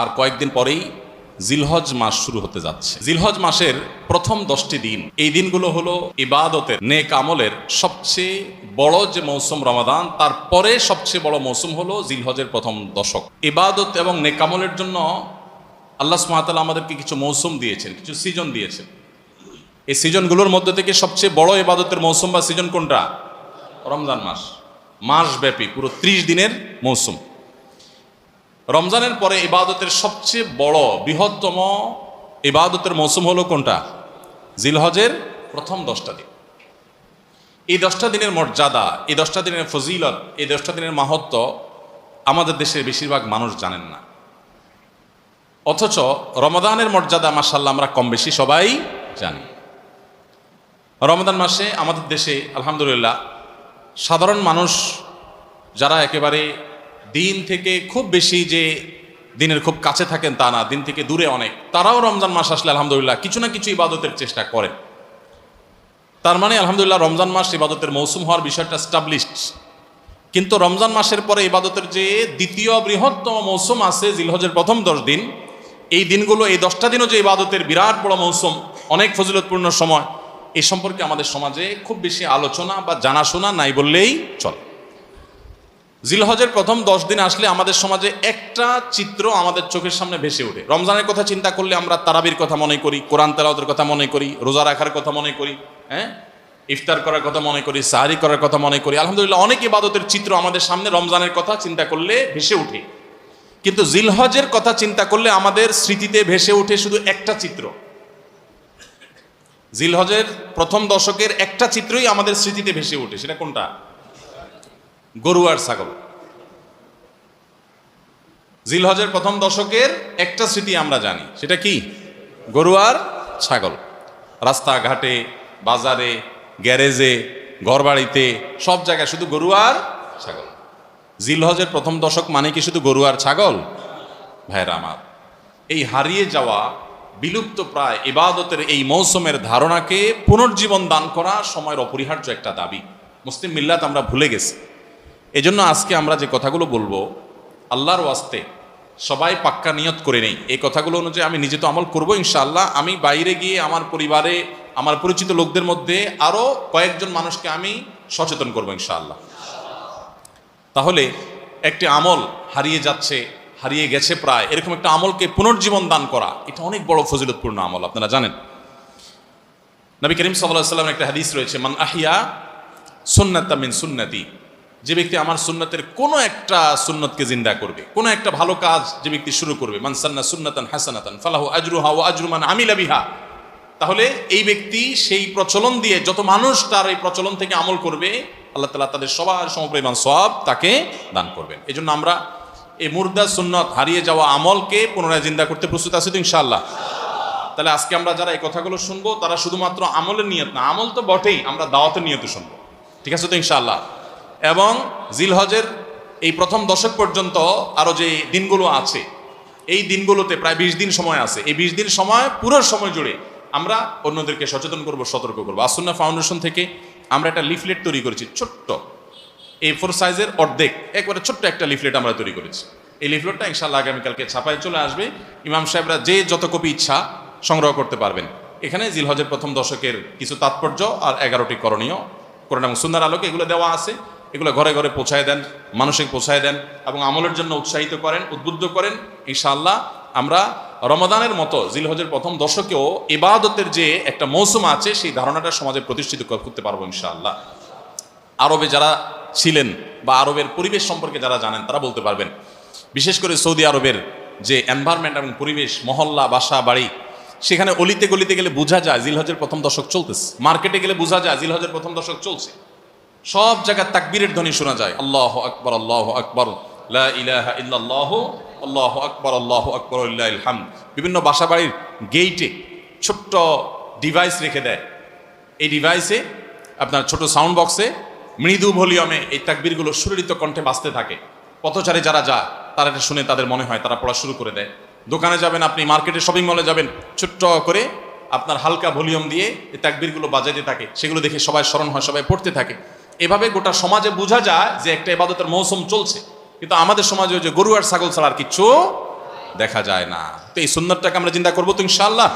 আর কয়েকদিন পরেই জিলহজ মাস শুরু হতে যাচ্ছে। জিলহজ মাসের প্রথম দশটি দিন, এই দিনগুলো হলো ইবাদতের নেক আমলের সবচেয়ে বড় যে মৌসুম রমাদান তারপরে সবচেয়ে বড় মৌসুম হলো জিলহজের প্রথম দশক। ইবাদত এবং নেক আমলের জন্য আল্লাহ সুমাতাল আমাদেরকে কিছু মৌসুম দিয়েছেন, কিছু সিজন দিয়েছেন। এই সিজনগুলোর মধ্যে থেকে সবচেয়ে বড় ইবাদতের মৌসুম বা সিজন কোনটা? রমজান মাস। মাসব্যাপী, পুরো ত্রিশ দিনের মৌসুম। রমজানের পরে ইবাদতের সবচেয়ে বড়, বৃহত্তম ইবাদতের মৌসুম হলো কোনটা? জিলহজের প্রথম দশটা দিন। এই দশটা দিনের মর্যাদা, এই দশটা দিনের ফজিলত, এই দশটা দিনের মাহাত্ম আমাদের দেশের বেশিরভাগ মানুষ জানেন না। অথচ রমাদানের মর্যাদা মাসাল্লাহ আমরা কম বেশি সবাই জানি। রমাদান মাসে আমাদের দেশে, আলহামদুলিল্লাহ, সাধারণ মানুষ যারা একেবারে দিন থেকে খুব বেশি যে দিনের খুব কাছে থাকেন তা না, দিন থেকে দূরে অনেক। তারাও রমজান মাস আসলে আলহামদুলিল্লাহ কিছু না কিছু ইবাদতের চেষ্টা করেন। তার মানে আলহামদুলিল্লাহ রমজান মাস ইবাদতের মৌসুম হওয়ার বিষয়টা স্টাবলিশড কিন্তু রমজান মাসের পরে ইবাদতের যে দ্বিতীয় বৃহত্তম মৌসুম আছে জিলহজের প্রথম দশ দিন, এই দিনগুলো, এই দশটা দিনও যে ইবাদতের বিরাট বড় মৌসুম, অনেক ফজিলতপূর্ণ সময়, এ সম্পর্কে আমাদের সমাজে খুব বেশি আলোচনা বা জানাশোনা নাই বললেই চলে। জিলহজের প্রথম দশ দিন আসলে আমাদের সমাজে একটা চিত্র আমাদের চোখের সামনে ভেসে ওঠে। রমজানের কথা চিন্তা করলে আমরা তারাবির কথা মনে করি, কোরআন তেলাওয়াতের কথা মনে করি, রোজা রাখার কথা মনে করি হ্যাঁ? ইফতার করার কথা মনে করি, সাহারি করার কথা মনে করি। আলহামদুলিল্লাহ অনেক ইবাদতের চিত্র আমাদের সামনে রমজানের কথা চিন্তা করলে ভেসে ওঠে। কিন্তু জিলহজের কথা চিন্তা করলে আমাদের স্মৃতিতে ভেসে ওঠে শুধু একটা চিত্র। জিলহজের প্রথম দশকের একটা চিত্রই আমাদের স্মৃতিতে ভেসে ওঠে। সেটা কোনটা? গরু আর ছাগল। জিলহজের প্রথম দশকের একটা স্মৃতি আমরা জানি, সেটা কি? গরু আর ছাগল। রাস্তাঘাটে, বাজারে, গ্যারেজে, ঘরবাড়িতে, সব জায়গায় শুধু গরু আর ছাগল। জিলহজের প্রথম দশক মানে কি শুধু গরু আর ছাগল? ভাইরা আমার, এই হারিয়ে যাওয়া, বিলুপ্ত প্রায় ইবাদতের এই মৌসুমের ধারণাকে পুনর্জীবন দান করা সময়ের অপরিহার্য একটা দাবি। মুসলিম মিল্লাত আমরা ভুলে গেছি। এজন্য আজকে আমরা যে কথাগুলো বলব, আল্লাহর ওয়াস্তে সবাই পাক্কা নিয়ত করে নেই। এই কথাগুলো অনুযায়ী আমি নিজে তো আমল করব ইনশাআল্লাহ। আমি বাইরে গিয়ে আমার পরিবারে, আমার পরিচিত লোকদের মধ্যে আরও কয়েকজন মানুষকে আমি সচেতন করব ইনশাআল্লাহ। তাহলে একটি আমল হারিয়ে যাচ্ছে, হারিয়ে গেছে প্রায়। এরকম একটা আমলকে পুনর্জীবন দান করা, এটা অনেক বড় ফজিলতপূর্ণ আমল, আপনারা জানেন। নবী করিম সাল্লাহ সাল্লামের একটা হাদিস রয়েছে, মান আহিয়া সুন্নাতা মিন সুন্নাতি যে ব্যক্তি আমার সুন্নতের কোনো একটা সুন্নতকে জিন্দা করবে, কোনো একটা ভালো কাজ যে ব্যক্তি শুরু করবে মানসান্না সুন্নাতান হাসানাতান, ফালাহু আজরুহা ও আজরুমান আমিলা বিহা। তাহলে এই ব্যক্তি সেই প্রচলন দিয়ে যত মানুষ তার এই প্রচলন থেকে আমল করবে, আল্লাহ তালা তাদের সবার সমপরিমাণ সব তাকে দান করবেন। এই জন্য আমরা এই মুর্দা সুন্নত হারিয়ে যাওয়া আমলকে পুনরায় জিন্দা করতে প্রস্তুত আছি তো ইনশাআল্লাহ। তাহলে আজকে আমরা যারা এই কথাগুলো শুনব, তারা শুধুমাত্র আমলের নিয়ত না, আমল তো বটেই, আমরা দাওয়াতের নিয়ত শুনব। ঠিক আছে তো ইনশাআল্লাহ? এবং জিলহজের এই প্রথম দশক পর্যন্ত আরও যে দিনগুলো আছে, এই দিনগুলোতে প্রায় বিশ দিন সময় আছে। এই বিশ দিন সময়, পুরো সময় জুড়ে আমরা অন্যদেরকে সচেতন করব, সতর্ক করব। আসুন্না ফাউন্ডেশন থেকে আমরা একটা লিফলেট তৈরি করেছি, ছোট্ট। এই ফোর সাইজের অর্ধেক, একবারে ছোট্ট একটা লিফলেট আমরা তৈরি করেছি। এই লিফলেটটা ইনশাল্লাহ আগামীকালকে ছাপায় চলে আসবে। ইমাম সাহেবরা যে যত কপি ইচ্ছা সংগ্রহ করতে পারবেন। এখানে জিলহজের প্রথম দশকের কিছু তাৎপর্য আর এগারোটি করণীয়। করোনা এবং সুন্দর আলোকে এগুলো দেওয়া আছে। এগুলো ঘরে ঘরে পৌঁছায় দেন মানুষকে পৌঁছায় দেন এবং আমলের জন্য উৎসাহিত করেন, উদ্বুদ্ধ করেন। ইনশাআল্লাহ আমরা রমাদানের মতো জিলহজের প্রথম দশকেও ইবাদতের যে একটা মৌসুম আছে, সেই ধারণাটা সমাজে প্রতিষ্ঠিত করতে পারব ইনশাআল্লাহ। আরবে যারা ছিলেন বা আরবের পরিবেশ সম্পর্কে যারা জানেন, তারা বলতে পারবেন। বিশেষ করে সৌদি আরবের যে এনভায়রনমেন্ট এবং পরিবেশ, মহল্লা, বাসা, বাড়ি, সেখানে অলিতে গলিতে গেলে বোঝা যায় জিলহজের প্রথম দশক চলতেছে। মার্কেটে গেলে বোঝা যায় জিলহজের প্রথম দশক চলছে। সব জায়গায় তাকবীরের ধ্বনি শোনা যায়। আল্লাহ আকবর আল্লাহ আকবর ইলাহা আল্লাহ আকবর আল্লাহ আকবর হাম বিভিন্ন বাসাবাড়ির গেইটে ছোট্ট ডিভাইস রেখে দেয়। এই ডিভাইসে আপনার ছোট সাউন্ড বক্সে মৃদু ভলিউমে এই তাকবীরগুলো সুরিত কণ্ঠে বাঁচতে থাকে। পথচারে যারা যায়, তারা এটা শুনে তাদের মনে হয় তারা পড়া শুরু করে দেয়। দোকানে যাবেন আপনি, মার্কেটে শপিং মলে যাবেন, ছোট্ট করে আপনার হালকা ভলিউম দিয়ে এই তাকবীরগুলো বাজাইতে থাকে। সেগুলো দেখে সবাই স্মরণ হয়, সবাই পড়তে থাকে। এভাবে গোটা সমাজে বোঝা যায় যে একটা এবাদতের মৌসুম চলছে। কিন্তু আমাদের সমাজে যে গরু আর ছাগল ছাড়া আর কিচ্ছু দেখা যায় না। তো এই সুন্দরটাকে আমরা চিন্তা করব তো ইনশাল্লাহ